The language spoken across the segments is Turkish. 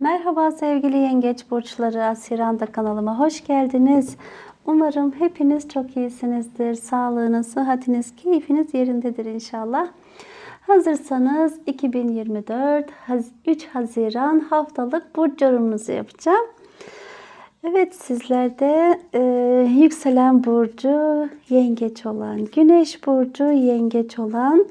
Merhaba sevgili yengeç burçları Asiranda kanalıma hoş geldiniz. Umarım hepiniz çok iyisinizdir. Sağlığınız, sıhhatiniz, keyfiniz yerindedir inşallah. Hazırsanız 2024 Haz- 3 Haziran haftalık burç yorumunuzu yapacağım. Evet sizlerde e, yükselen burcu yengeç olan, güneş burcu yengeç olan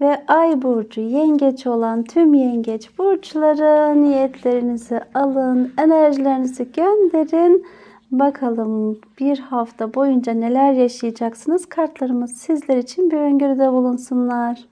ve ay burcu yengeç olan tüm yengeç burçları niyetlerinizi alın, enerjilerinizi gönderin. Bakalım bir hafta boyunca neler yaşayacaksınız? Kartlarımız sizler için bir öngörüde bulunsunlar.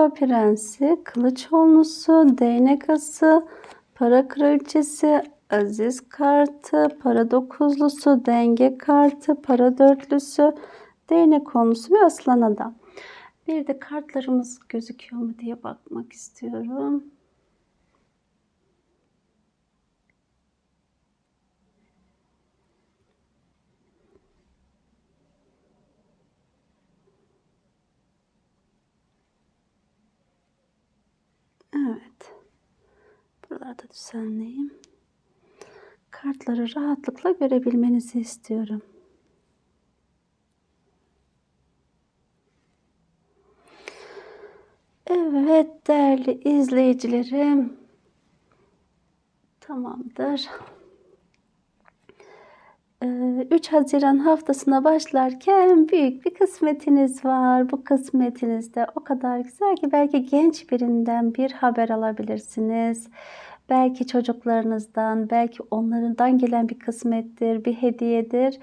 Kupa prensi, kılıç onlusu, değnek ası, para kraliçesi, aziz kartı, para dokuzlusu, denge kartı, para dörtlüsü, değnek onlusu ve aslan adam. Bir de kartlarımız gözüküyor mu diye bakmak istiyorum. Evet. Buraları da düzenleyeyim. Kartları rahatlıkla görebilmenizi istiyorum. Evet değerli izleyicilerim. Tamamdır. Ee, 3 Haziran haftasına başlarken büyük bir kısmetiniz var. Bu kısmetiniz de o kadar güzel ki belki genç birinden bir haber alabilirsiniz. Belki çocuklarınızdan, belki onlardan gelen bir kısmettir, bir hediyedir.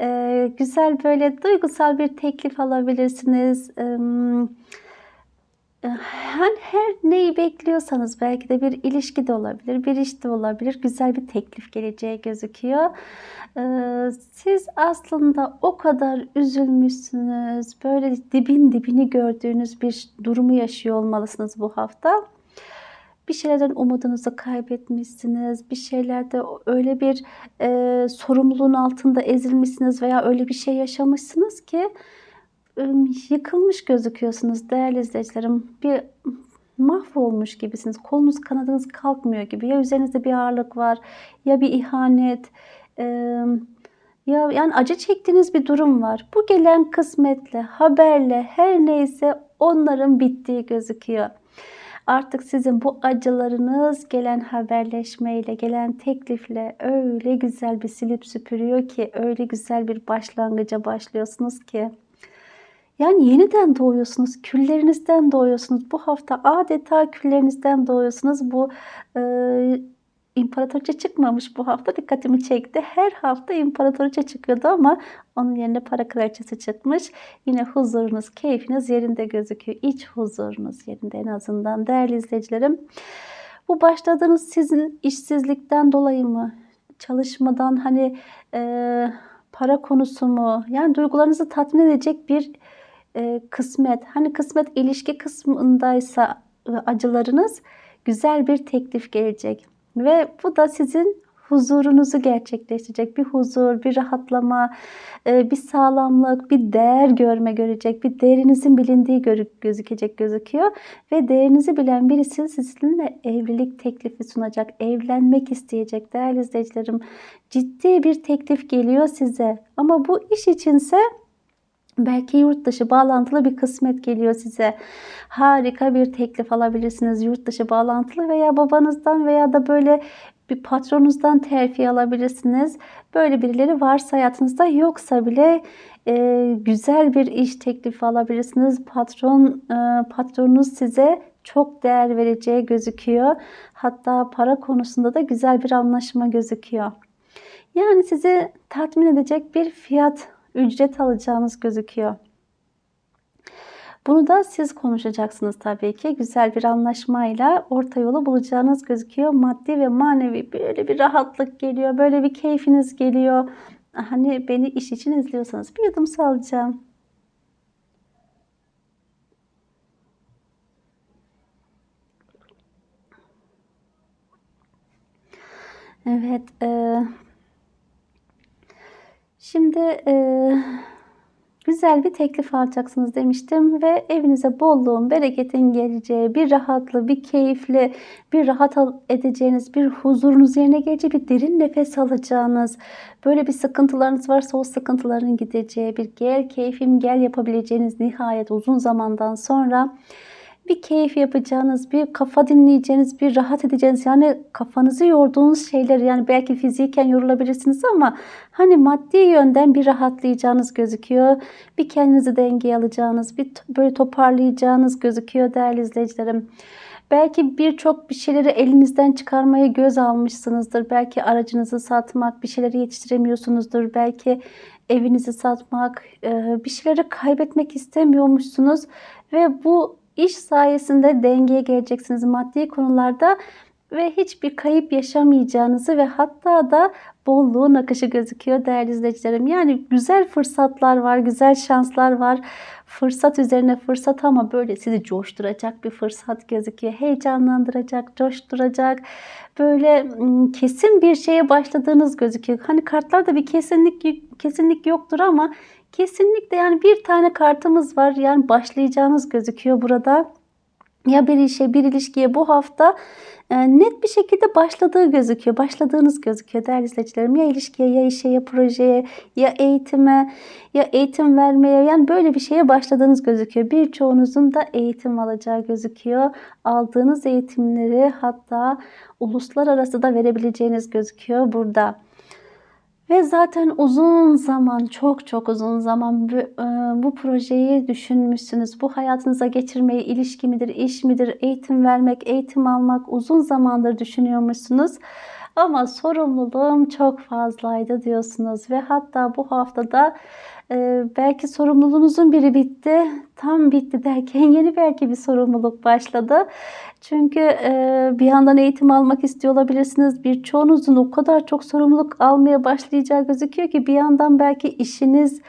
Ee, güzel böyle duygusal bir teklif alabilirsiniz. Ee, her neyi bekliyorsanız belki de bir ilişki de olabilir, bir iş de olabilir. Güzel bir teklif geleceği gözüküyor. Ee, siz aslında o kadar üzülmüşsünüz, böyle dibin dibini gördüğünüz bir durumu yaşıyor olmalısınız bu hafta. Bir şeylerden umudunuzu kaybetmişsiniz, bir şeylerde öyle bir e, sorumluluğun altında ezilmişsiniz veya öyle bir şey yaşamışsınız ki yıkılmış gözüküyorsunuz değerli izleyicilerim. Bir mahvolmuş gibisiniz. Kolunuz kanadınız kalkmıyor gibi. Ya üzerinizde bir ağırlık var ya bir ihanet ya yani acı çektiğiniz bir durum var. Bu gelen kısmetle, haberle her neyse onların bittiği gözüküyor. Artık sizin bu acılarınız gelen haberleşmeyle, gelen teklifle öyle güzel bir silip süpürüyor ki, öyle güzel bir başlangıca başlıyorsunuz ki. Yani yeniden doğuyorsunuz, küllerinizden doğuyorsunuz. Bu hafta adeta küllerinizden doğuyorsunuz. Bu e, imparatorça çıkmamış bu hafta dikkatimi çekti. Her hafta imparatorça çıkıyordu ama onun yerine para kraliçesi çıkmış. Yine huzurunuz, keyfiniz yerinde gözüküyor. İç huzurunuz yerinde en azından değerli izleyicilerim. Bu başladığınız sizin işsizlikten dolayı mı? Çalışmadan hani e, para konusu mu? Yani duygularınızı tatmin edecek bir e, kısmet. Hani kısmet ilişki kısmındaysa e, acılarınız güzel bir teklif gelecek. Ve bu da sizin huzurunuzu gerçekleştirecek. Bir huzur, bir rahatlama, e, bir sağlamlık, bir değer görme görecek. Bir değerinizin bilindiği gözükecek gözüküyor. Ve değerinizi bilen birisi sizinle evlilik teklifi sunacak. Evlenmek isteyecek değerli izleyicilerim. Ciddi bir teklif geliyor size. Ama bu iş içinse Belki yurt dışı bağlantılı bir kısmet geliyor size. Harika bir teklif alabilirsiniz yurt dışı bağlantılı veya babanızdan veya da böyle bir patronunuzdan terfi alabilirsiniz. Böyle birileri varsa hayatınızda yoksa bile e, güzel bir iş teklifi alabilirsiniz. Patron e, patronunuz size çok değer vereceği gözüküyor. Hatta para konusunda da güzel bir anlaşma gözüküyor. Yani sizi tatmin edecek bir fiyat ücret alacağınız gözüküyor. Bunu da siz konuşacaksınız tabii ki. Güzel bir anlaşmayla orta yolu bulacağınız gözüküyor. Maddi ve manevi böyle bir rahatlık geliyor. Böyle bir keyfiniz geliyor. Hani beni iş için izliyorsanız bir yudum su alacağım. Evet. eee, şimdi eee, güzel bir teklif alacaksınız demiştim ve evinize bolluğun, bereketin geleceği, bir rahatlı, bir keyifli, bir rahat edeceğiniz, bir huzurunuz yerine geleceği, bir derin nefes alacağınız, böyle bir sıkıntılarınız varsa o sıkıntıların gideceği, bir gel keyfim gel yapabileceğiniz nihayet uzun zamandan sonra bir keyif yapacağınız, bir kafa dinleyeceğiniz, bir rahat edeceğiniz yani kafanızı yorduğunuz şeyler yani belki fiziken yorulabilirsiniz ama hani maddi yönden bir rahatlayacağınız gözüküyor. Bir kendinizi dengeye alacağınız, bir böyle toparlayacağınız gözüküyor değerli izleyicilerim. Belki birçok bir şeyleri elinizden çıkarmayı göz almışsınızdır. Belki aracınızı satmak, bir şeyleri yetiştiremiyorsunuzdur. Belki evinizi satmak, bir şeyleri kaybetmek istemiyormuşsunuz ve bu iş sayesinde dengeye geleceksiniz maddi konularda ve hiçbir kayıp yaşamayacağınızı ve hatta da bolluğun akışı gözüküyor değerli izleyicilerim. Yani güzel fırsatlar var, güzel şanslar var. Fırsat üzerine fırsat ama böyle sizi coşturacak bir fırsat gözüküyor. Heyecanlandıracak, coşturacak. Böyle kesin bir şeye başladığınız gözüküyor. Hani kartlarda bir kesinlik kesinlik yoktur ama kesinlikle yani bir tane kartımız var. Yani başlayacağınız gözüküyor burada ya bir işe bir ilişkiye bu hafta e, net bir şekilde başladığı gözüküyor. Başladığınız gözüküyor değerli izleyicilerim. Ya ilişkiye ya işe ya projeye ya eğitime ya eğitim vermeye yani böyle bir şeye başladığınız gözüküyor. Birçoğunuzun da eğitim alacağı gözüküyor. Aldığınız eğitimleri hatta uluslararası da verebileceğiniz gözüküyor burada. Ve zaten uzun zaman, çok çok uzun zaman bu, e, bu projeyi düşünmüşsünüz. Bu hayatınıza geçirmeyi, ilişki midir, iş midir, eğitim vermek, eğitim almak uzun zamandır düşünüyormuşsunuz. Ama sorumluluğum çok fazlaydı diyorsunuz ve hatta bu haftada e, belki sorumluluğunuzun biri bitti, tam bitti derken yeni belki bir sorumluluk başladı. Çünkü e, bir yandan eğitim almak istiyor olabilirsiniz. Birçoğunuzun o kadar çok sorumluluk almaya başlayacağı gözüküyor ki bir yandan belki işiniz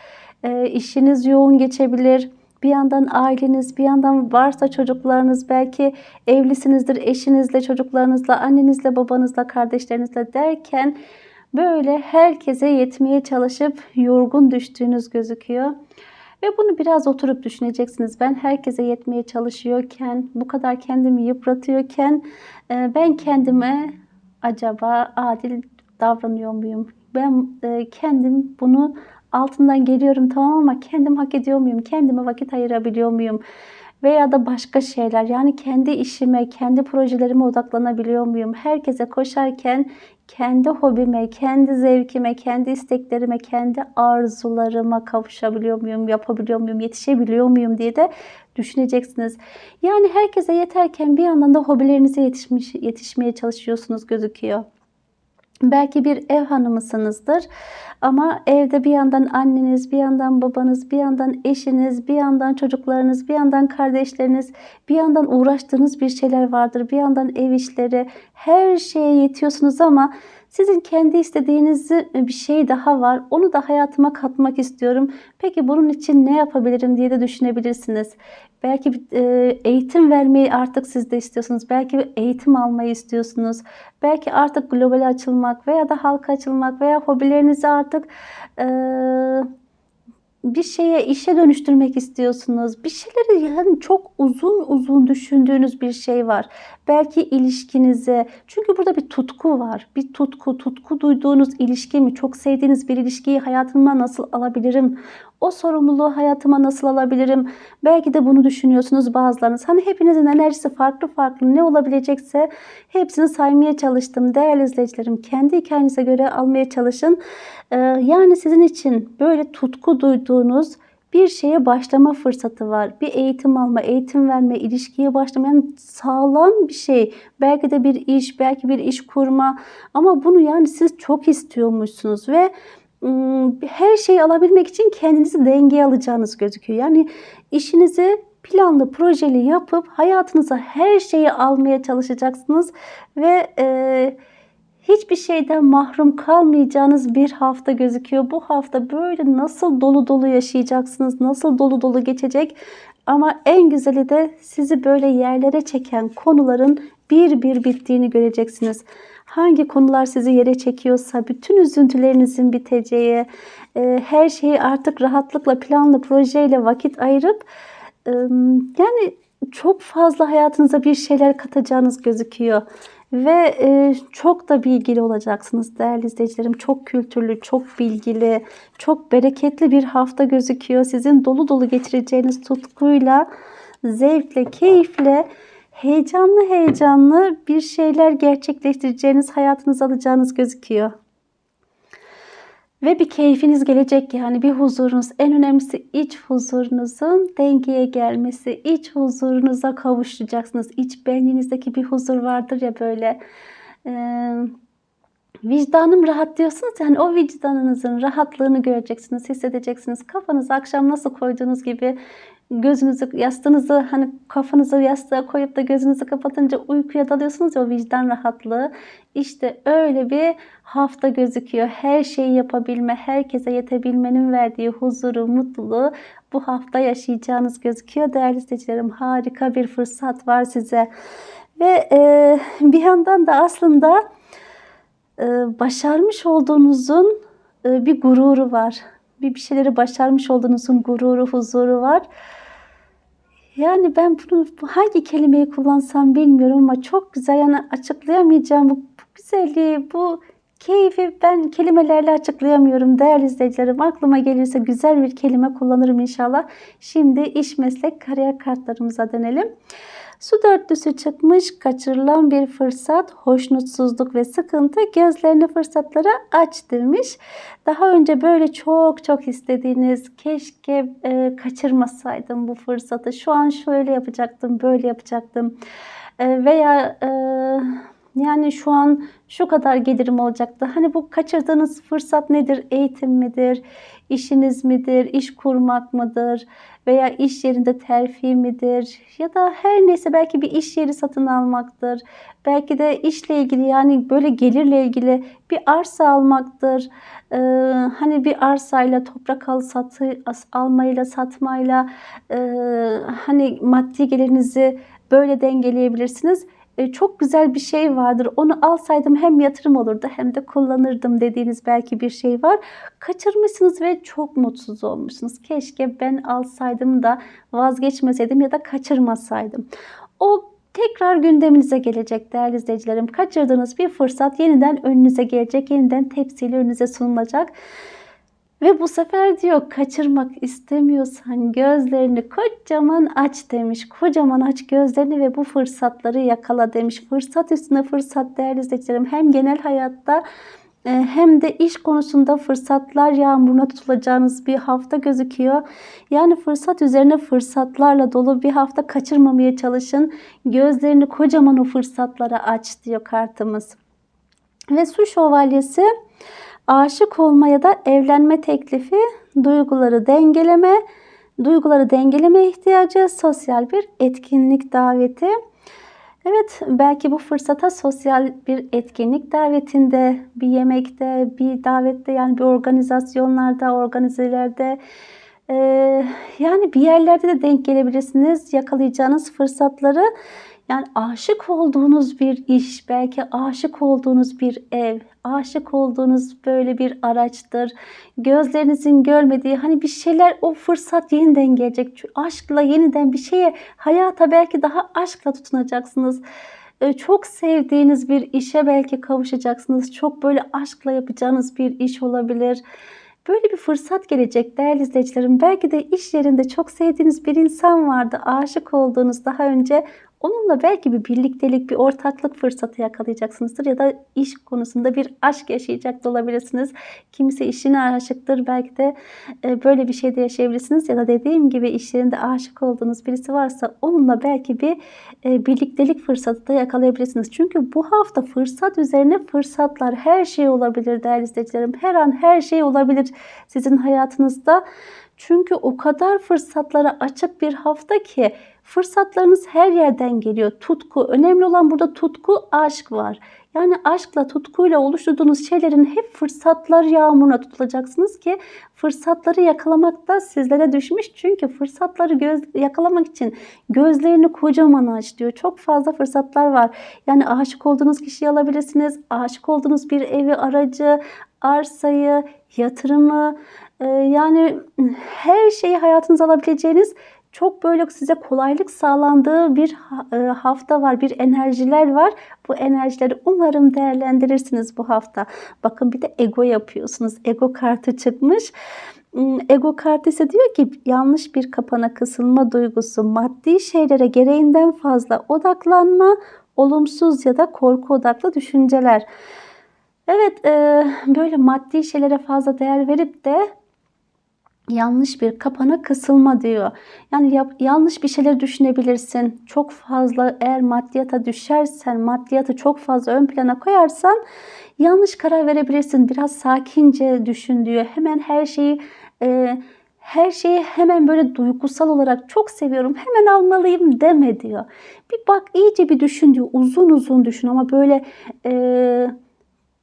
e, işiniz yoğun geçebilir. Bir yandan aileniz, bir yandan varsa çocuklarınız, belki evlisinizdir eşinizle, çocuklarınızla, annenizle, babanızla, kardeşlerinizle derken böyle herkese yetmeye çalışıp yorgun düştüğünüz gözüküyor. Ve bunu biraz oturup düşüneceksiniz. Ben herkese yetmeye çalışıyorken, bu kadar kendimi yıpratıyorken e, ben kendime acaba adil davranıyor muyum? Ben e, kendim bunu altından geliyorum tamam ama kendim hak ediyor muyum? Kendime vakit ayırabiliyor muyum? Veya da başka şeyler yani kendi işime, kendi projelerime odaklanabiliyor muyum? Herkese koşarken kendi hobime, kendi zevkime, kendi isteklerime, kendi arzularıma kavuşabiliyor muyum, yapabiliyor muyum, yetişebiliyor muyum diye de düşüneceksiniz. Yani herkese yeterken bir yandan da hobilerinize yetişmiş, yetişmeye çalışıyorsunuz gözüküyor. Belki bir ev hanımısınızdır ama evde bir yandan anneniz, bir yandan babanız, bir yandan eşiniz, bir yandan çocuklarınız, bir yandan kardeşleriniz, bir yandan uğraştığınız bir şeyler vardır. Bir yandan ev işleri, her şeye yetiyorsunuz ama sizin kendi istediğiniz bir şey daha var. Onu da hayatıma katmak istiyorum. Peki bunun için ne yapabilirim diye de düşünebilirsiniz. Belki e, eğitim vermeyi artık siz de istiyorsunuz. Belki eğitim almayı istiyorsunuz. Belki artık globale açılmak veya da halka açılmak veya hobilerinizi artık e, bir şeye işe dönüştürmek istiyorsunuz. Bir şeyleri yani çok uzun uzun düşündüğünüz bir şey var. Belki ilişkinize. Çünkü burada bir tutku var. Bir tutku, tutku duyduğunuz ilişki mi? Çok sevdiğiniz bir ilişkiyi hayatıma nasıl alabilirim? O sorumluluğu hayatıma nasıl alabilirim? Belki de bunu düşünüyorsunuz bazılarınız. Hani hepinizin enerjisi farklı farklı ne olabilecekse hepsini saymaya çalıştım. Değerli izleyicilerim kendi hikayenize göre almaya çalışın. Ee, yani sizin için böyle tutku duyduğunuz bir şeye başlama fırsatı var. Bir eğitim alma, eğitim verme, ilişkiye başlama yani sağlam bir şey. Belki de bir iş, belki bir iş kurma ama bunu yani siz çok istiyormuşsunuz ve her şeyi alabilmek için kendinizi dengeye alacağınız gözüküyor. Yani işinizi planlı projeli yapıp hayatınıza her şeyi almaya çalışacaksınız ve e, hiçbir şeyden mahrum kalmayacağınız bir hafta gözüküyor. Bu hafta böyle nasıl dolu dolu yaşayacaksınız, nasıl dolu dolu geçecek. Ama en güzeli de sizi böyle yerlere çeken konuların bir bir bittiğini göreceksiniz. Hangi konular sizi yere çekiyorsa bütün üzüntülerinizin biteceği, e, her şeyi artık rahatlıkla planlı projeyle vakit ayırıp e, yani çok fazla hayatınıza bir şeyler katacağınız gözüküyor. Ve e, çok da bilgili olacaksınız değerli izleyicilerim. Çok kültürlü, çok bilgili, çok bereketli bir hafta gözüküyor. Sizin dolu dolu geçireceğiniz tutkuyla, zevkle, keyifle, heyecanlı heyecanlı bir şeyler gerçekleştireceğiniz, hayatınıza alacağınız gözüküyor. Ve bir keyfiniz gelecek yani bir huzurunuz. En önemlisi iç huzurunuzun dengeye gelmesi. iç huzurunuza kavuşacaksınız. İç benliğinizdeki bir huzur vardır ya böyle. E, vicdanım rahat diyorsunuz yani o vicdanınızın rahatlığını göreceksiniz, hissedeceksiniz. Kafanızı akşam nasıl koyduğunuz gibi gözünüzü, yastığınızı hani kafanızı yastığa koyup da gözünüzü kapatınca uykuya dalıyorsunuz ya o vicdan rahatlığı. İşte öyle bir hafta gözüküyor. Her şeyi yapabilme, herkese yetebilmenin verdiği huzuru, mutluluğu bu hafta yaşayacağınız gözüküyor. Değerli izleyicilerim harika bir fırsat var size. Ve e, bir yandan da aslında başarmış olduğunuzun e, bir gururu var. Bir bir şeyleri başarmış olduğunuzun gururu, huzuru var. Yani ben bunu hangi kelimeyi kullansam bilmiyorum ama çok güzel yani açıklayamayacağım bu, bu güzelliği, bu keyfi ben kelimelerle açıklayamıyorum değerli izleyicilerim. Aklıma gelirse güzel bir kelime kullanırım inşallah. Şimdi iş meslek kariyer kartlarımıza dönelim. Su dörtlüsü çıkmış, kaçırılan bir fırsat, hoşnutsuzluk ve sıkıntı gözlerini fırsatlara aç demiş. Daha önce böyle çok çok istediğiniz, keşke e, kaçırmasaydım bu fırsatı, şu an şöyle yapacaktım, böyle yapacaktım e, veya... E, yani şu an şu kadar gelirim olacaktı. Hani bu kaçırdığınız fırsat nedir? Eğitim midir? İşiniz midir? İş kurmak mıdır? Veya iş yerinde terfi midir? Ya da her neyse belki bir iş yeri satın almaktır. Belki de işle ilgili yani böyle gelirle ilgili bir arsa almaktır. Ee, hani bir arsayla toprak al satı almayla satmayla e, hani maddi gelirinizi böyle dengeleyebilirsiniz çok güzel bir şey vardır. Onu alsaydım hem yatırım olurdu hem de kullanırdım dediğiniz belki bir şey var. Kaçırmışsınız ve çok mutsuz olmuşsunuz. Keşke ben alsaydım da vazgeçmeseydim ya da kaçırmasaydım. O tekrar gündeminize gelecek değerli izleyicilerim. Kaçırdığınız bir fırsat yeniden önünüze gelecek, yeniden tepsiyle önünüze sunulacak. Ve bu sefer diyor kaçırmak istemiyorsan gözlerini kocaman aç demiş. Kocaman aç gözlerini ve bu fırsatları yakala demiş. Fırsat üstüne fırsat değerli izleyicilerim. Hem genel hayatta e, hem de iş konusunda fırsatlar yağmuruna tutulacağınız bir hafta gözüküyor. Yani fırsat üzerine fırsatlarla dolu bir hafta kaçırmamaya çalışın. Gözlerini kocaman o fırsatlara aç diyor kartımız. Ve su şövalyesi aşık olma ya da evlenme teklifi, duyguları dengeleme, duyguları dengeleme ihtiyacı, sosyal bir etkinlik daveti. Evet belki bu fırsata sosyal bir etkinlik davetinde, bir yemekte, bir davette yani bir organizasyonlarda, organizelerde e, yani bir yerlerde de denk gelebilirsiniz. Yakalayacağınız fırsatları yani aşık olduğunuz bir iş, belki aşık olduğunuz bir ev, aşık olduğunuz böyle bir araçtır. Gözlerinizin görmediği hani bir şeyler o fırsat yeniden gelecek. Aşkla yeniden bir şeye, hayata belki daha aşkla tutunacaksınız. Ee, çok sevdiğiniz bir işe belki kavuşacaksınız. Çok böyle aşkla yapacağınız bir iş olabilir. Böyle bir fırsat gelecek değerli izleyicilerim. Belki de iş yerinde çok sevdiğiniz bir insan vardı. Aşık olduğunuz daha önce Onunla belki bir birliktelik, bir ortaklık fırsatı yakalayacaksınızdır ya da iş konusunda bir aşk yaşayacak da olabilirsiniz. Kimisi işine aşıktır. Belki de e, böyle bir şey de yaşayabilirsiniz ya da dediğim gibi işlerinde aşık olduğunuz birisi varsa onunla belki bir e, birliktelik fırsatı da yakalayabilirsiniz. Çünkü bu hafta fırsat üzerine fırsatlar, her şey olabilir değerli izleyicilerim. Her an her şey olabilir sizin hayatınızda Çünkü o kadar fırsatlara açık bir hafta ki fırsatlarınız her yerden geliyor. Tutku. Önemli olan burada tutku, aşk var. Yani aşkla, tutkuyla oluşturduğunuz şeylerin hep fırsatlar yağmuruna tutulacaksınız ki fırsatları yakalamak da sizlere düşmüş. Çünkü fırsatları göz, yakalamak için gözlerini kocaman aç diyor. Çok fazla fırsatlar var. Yani aşık olduğunuz kişiyi alabilirsiniz. Aşık olduğunuz bir evi, aracı, arsayı, yatırımı, yani her şeyi hayatınıza alabileceğiniz çok böyle size kolaylık sağlandığı bir e, hafta var, bir enerjiler var. Bu enerjileri umarım değerlendirirsiniz bu hafta. Bakın bir de ego yapıyorsunuz. Ego kartı çıkmış. Hmm, Ego kartı ise diyor ki yanlış bir kapana kısılma duygusu, maddi şeylere gereğinden fazla odaklanma, olumsuz ya da korku odaklı düşünceler. Evet, e, böyle maddi şeylere fazla değer verip de yanlış bir kapana kısılma diyor. Yani yap- yanlış bir şeyler düşünebilirsin. Çok fazla eğer maddiyata düşersen, maddiyatı çok fazla ön plana koyarsan yanlış karar verebilirsin. Biraz sakince düşün diyor. Hemen her şeyi e, her şeyi hemen böyle duygusal olarak çok seviyorum, hemen almalıyım deme diyor. Bir bak iyice bir düşün diyor. Uzun uzun düşün ama böyle e,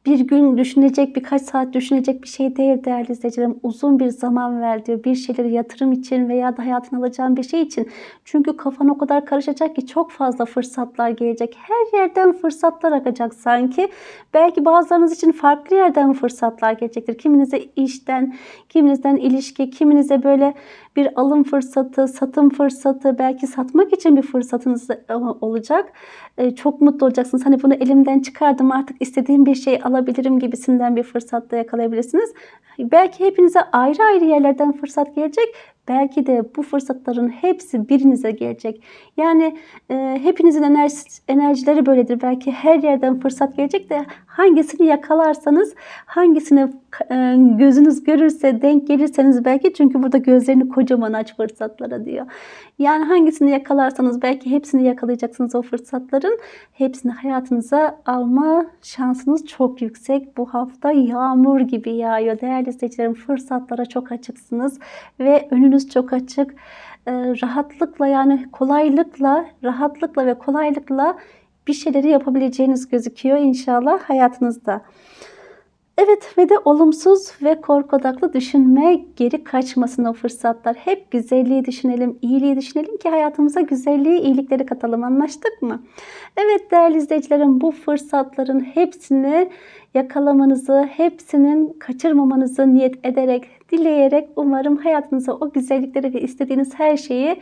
bir gün düşünecek, birkaç saat düşünecek bir şey değil değerli izleyicilerim. Uzun bir zaman ver diyor. Bir şeyleri yatırım için veya da hayatına alacağın bir şey için. Çünkü kafan o kadar karışacak ki çok fazla fırsatlar gelecek. Her yerden fırsatlar akacak sanki. Belki bazılarınız için farklı yerden fırsatlar gelecektir. Kiminize işten, kiminizden ilişki, kiminize böyle bir alım fırsatı, satım fırsatı, belki satmak için bir fırsatınız e, olacak. E, Çok mutlu olacaksınız. Hani bunu elimden çıkardım artık istediğim bir şey alabilirim gibisinden bir fırsatta yakalayabilirsiniz. Belki hepinize ayrı ayrı yerlerden fırsat gelecek. Belki de bu fırsatların hepsi birinize gelecek. Yani e, hepinizin enerjisi, enerjileri böyledir. Belki her yerden fırsat gelecek de hangisini yakalarsanız, hangisini e, gözünüz görürse, denk gelirseniz belki çünkü burada gözlerini kocaman aç fırsatlara diyor. Yani hangisini yakalarsanız belki hepsini yakalayacaksınız o fırsatların. Hepsini hayatınıza alma şansınız çok yüksek. Bu hafta yağmur gibi yağıyor. Değerli izleyicilerim fırsatlara çok açıksınız ve önünüz çok açık. Ee, rahatlıkla yani kolaylıkla, rahatlıkla ve kolaylıkla bir şeyleri yapabileceğiniz gözüküyor inşallah hayatınızda. Evet ve de olumsuz ve korku odaklı düşünme geri kaçmasın o fırsatlar. Hep güzelliği düşünelim, iyiliği düşünelim ki hayatımıza güzelliği, iyilikleri katalım. Anlaştık mı? Evet değerli izleyicilerim bu fırsatların hepsini yakalamanızı, hepsinin kaçırmamanızı niyet ederek, dileyerek umarım hayatınıza o güzellikleri ve istediğiniz her şeyi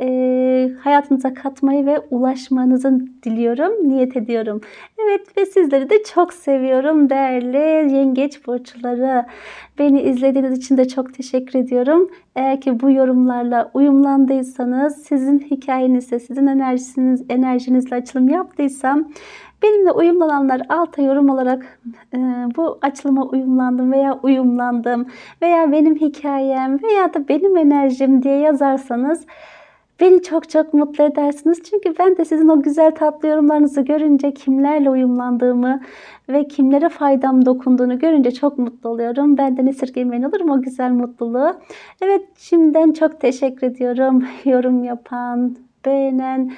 e, hayatınıza katmayı ve ulaşmanızı diliyorum, niyet ediyorum. Evet ve sizleri de çok seviyorum değerli yengeç burçları. Beni izlediğiniz için de çok teşekkür ediyorum. Eğer ki bu yorumlarla uyumlandıysanız, sizin hikayenizle, sizin enerjiniz, enerjinizle açılım yaptıysam Benimle uyumlananlar alta yorum olarak e, bu açılıma uyumlandım veya uyumlandım veya benim hikayem veya da benim enerjim diye yazarsanız beni çok çok mutlu edersiniz. Çünkü ben de sizin o güzel tatlı yorumlarınızı görünce kimlerle uyumlandığımı ve kimlere faydam dokunduğunu görünce çok mutlu oluyorum. Benden esirgemeyin olur mu o güzel mutluluğu? Evet şimdiden çok teşekkür ediyorum. Yorum yapan, beğenen,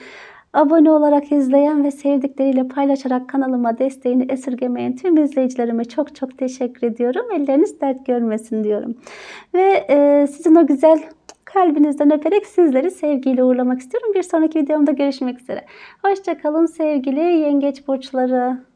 Abone olarak izleyen ve sevdikleriyle paylaşarak kanalıma desteğini esirgemeyen tüm izleyicilerime çok çok teşekkür ediyorum. Elleriniz dert görmesin diyorum. Ve e, sizin o güzel kalbinizden öperek sizleri sevgiyle uğurlamak istiyorum. Bir sonraki videomda görüşmek üzere. Hoşçakalın sevgili yengeç burçları.